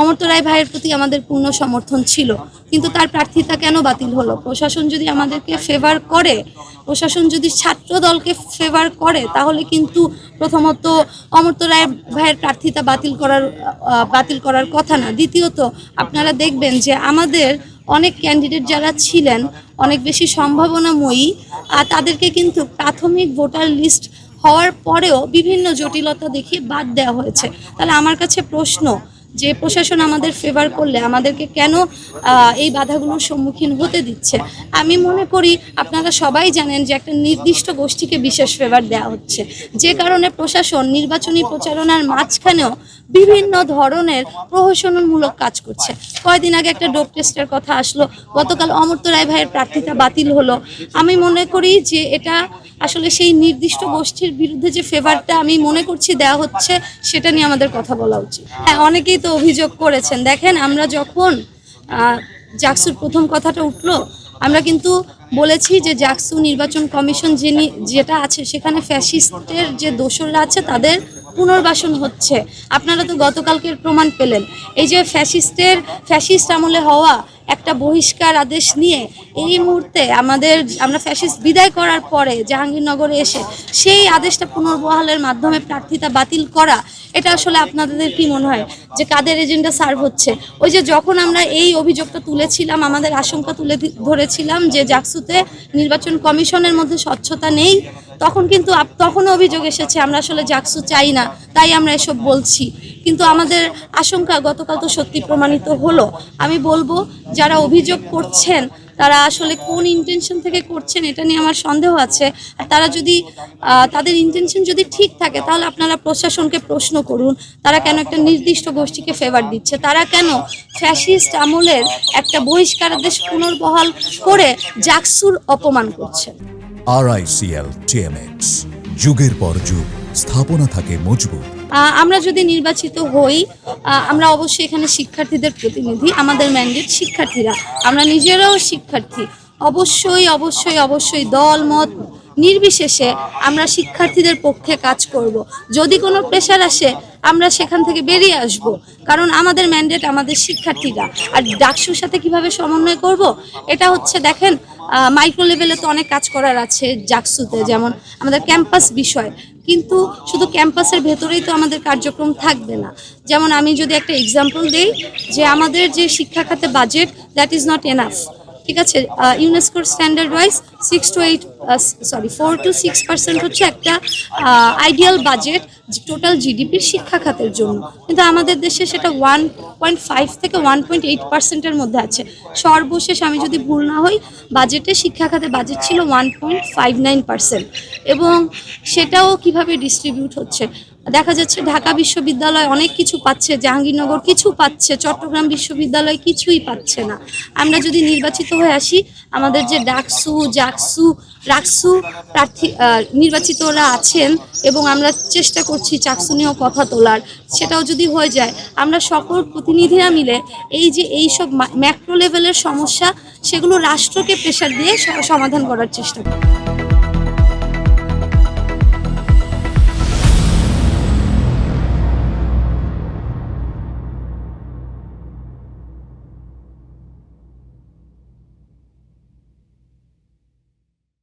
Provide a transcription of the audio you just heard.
অমর্ত্য রায় ভাইয়ের প্রতি আমাদের পূর্ণ সমর্থন ছিল। কিন্তু তার প্রার্থিতা কেন বাতিল হলো? প্রশাসন যদি আমাদেরকে ফেভার করে, প্রশাসন যদি ছাত্র দলকে ফেভার করে, তাহলে কিন্তু প্রথমত অমর্ত রায় ভাইয়ের প্রার্থিতা বাতিল করার বাতিল করার কথা না। দ্বিতীয়ত, আপনারা দেখবেন যে আমাদের অনেক ক্যান্ডিডেট যারা ছিলেন, অনেক বেশি সম্ভাবনাময়ী আর তাদেরকে কিন্তু প্রাথমিক ভোটার লিস্ট হওয়ার পরেও বিভিন্ন জটিলতা দেখিয়ে বাদ দেওয়া হয়েছে। তাহলে আমার কাছে প্রশ্ন যে প্রশাসন আমাদের ফেভার করলে আমাদেরকে কেন এই বাধাগুলোর সম্মুখীন হতে দিচ্ছে? আমি মনে করি আপনারা সবাই জানেন যে একটা নির্দিষ্ট গোষ্ঠীকে বিশেষ ফেভার দেওয়া হচ্ছে। যে কারণে প্রশাসন নির্বাচনী প্রচারণার মাঝখানেও বিভিন্ন ধরনের প্রহসনমূলক কাজ করছে। কয়দিন আগে একটা ডোপ টেস্টের কথা আসলো, গতকাল অমর্ত্য রায় ভাইয়ের প্রার্থিতা বাতিল হলো। আমি মনে করি যে এটা আসলে সেই নির্দিষ্ট গোষ্ঠীর বিরুদ্ধে যে ফেভারটা আমি মনে করছি দেওয়া হচ্ছে, সেটা নিয়ে আমাদের কথা বলা উচিত। হ্যাঁ অনেকেই তো অভিযোগ করেছেন। দেখেন, আমরা যখন জাকসুর প্রথম কথাটা উঠল, আমরা কিন্তু বলেছি যে জাকসু নির্বাচন কমিশন যিনি, যেটা আছে, সেখানে ফ্যাসিস্টের যে দোসররা আছে, তাদের পুনর্বাসন হচ্ছে। আপনারা তো গতকালকের প্রমাণ পেলেন। এই যে ফ্যাসিস্টের, ফ্যাসিস্ট আমলে হওয়া একটা বহিষ্কার আদেশ নিয়ে এই মুহূর্তে আমাদের, আমরা ফ্যাসিস্ট বিদায় করার পরে জাহাঙ্গীরনগরে এসে সেই আদেশটা পুনর্বহালের মাধ্যমে প্রার্থিতা বাতিল করা, এটা আসলে আপনাদের কি মনে হয়? যে কাদের এজেন্ডা সার্ভ হচ্ছে? ওই যে যখন আমরা এই অভিযোগটা তুলেছিলাম, আমাদের আশঙ্কা তুলে ধরেছিলাম যে জাকসুতে নির্বাচন কমিশনের মধ্যে স্বচ্ছতা নেই তখন কিন্তু তখনও অভিযোগ এসেছে, আমরা আসলে জাকসু চাই না, তাই আমরা এসব বলছি। কিন্তু আমাদের আশঙ্কা গতকাল তো সত্যি প্রমাণিত হলো। আমি বলব, যারা অভিযোগ করছেন, তারা আসলে কোন ইন্টেনশন থেকে করছেন এটা নিয়ে আমার সন্দেহ আছে। আর তারা যদি তাদের ইন্টেনশন যদি ঠিক থাকে, তাহলে আপনারা প্রশাসনকে প্রশ্ন করুন, তারা কেন একটা নির্দিষ্ট গোষ্ঠীকে ফেভার দিচ্ছে? তারা কেন ফ্যাসিস্ট আমলের একটা বহিষ্কারাদেশ পুনর্বহাল করে জাকসুর অপমান করছে? আরআইসিএল টিএমএক্স যুগের পর যুগ, স্থাপনা থাকে মজবুত। আমরা যদি নির্বাচিত হই আমরা অবশ্যই এখানে শিক্ষার্থীদের প্রতিনিধি, আমাদের ম্যান্ডেট শিক্ষার্থীরা। আমরা নিজেরাও শিক্ষার্থী। অবশ্যই অবশ্যই অবশ্যই দল, মত নির্বিশেষে আমরা শিক্ষার্থীদের পক্ষে কাজ করব। যদি কোনো প্রেশার আসে, আমরা সেখান থেকে বেরিয়ে আসব। কারণ আমাদের ম্যান্ডেট আমাদের শিক্ষার্থীরা। আর ডাকসুর সাথে কীভাবে সমন্বয় করব, এটা হচ্ছে দেখেন মাইক্রো লেভেলে তো অনেক কাজ করার আছে জাকসুতে, যেমন আমাদের ক্যাম্পাস বিষয়। কিন্তু শুধু ক্যাম্পাসের ভেতরেই তো আমাদের কার্যক্রম থাকবে না। যেমন আমি যদি একটা এক্সাম্পল দিই, যে আমাদের যে শিক্ষা খাতে budget that is not enough ঠিক আছে? ইউনেস্কোর standard wise six two eight sorry four two six percent হচ্ছে একটা আইডিয়াল বাজেট টোটাল জিডিপির শিক্ষা খাতের জন্য। কিন্তু আমাদের দেশে সেটা ওয়ান পয়েন্ট ফাইভ থেকে ওয়ান পয়েন্ট এইট পার্সেন্টের মধ্যে আছে। সর্বশেষ আমি যদি ভুল না হই বাজেটে শিক্ষা খাতে বাজেট ছিল one point five nine percent এবং সেটাও কীভাবে ডিস্ট্রিবিউট হচ্ছে? দেখা যাচ্ছে ঢাকা বিশ্ববিদ্যালয় অনেক কিছু পাচ্ছে, জাহাঙ্গীরনগর কিছু পাচ্ছে, চট্টগ্রাম বিশ্ববিদ্যালয় কিছুই পাচ্ছে না। আমরা যদি নির্বাচিত হয়ে আসি, আমাদের যে ডাকসু জাকসু রাকসু প্রার্থী নির্বাচিতরা আছেন এবং আমরা চেষ্টা করছি চাকসু নিয়েও কথা তোলার। সেটাও যদি হয়ে যায়, আমরা সকল প্রতিনিধিরা মিলে এই যে এই সব ম্যাক্রো লেভেলের সমস্যা, সেগুলো রাষ্ট্রকে প্রেশার দিয়ে সমাধান করার চেষ্টা করি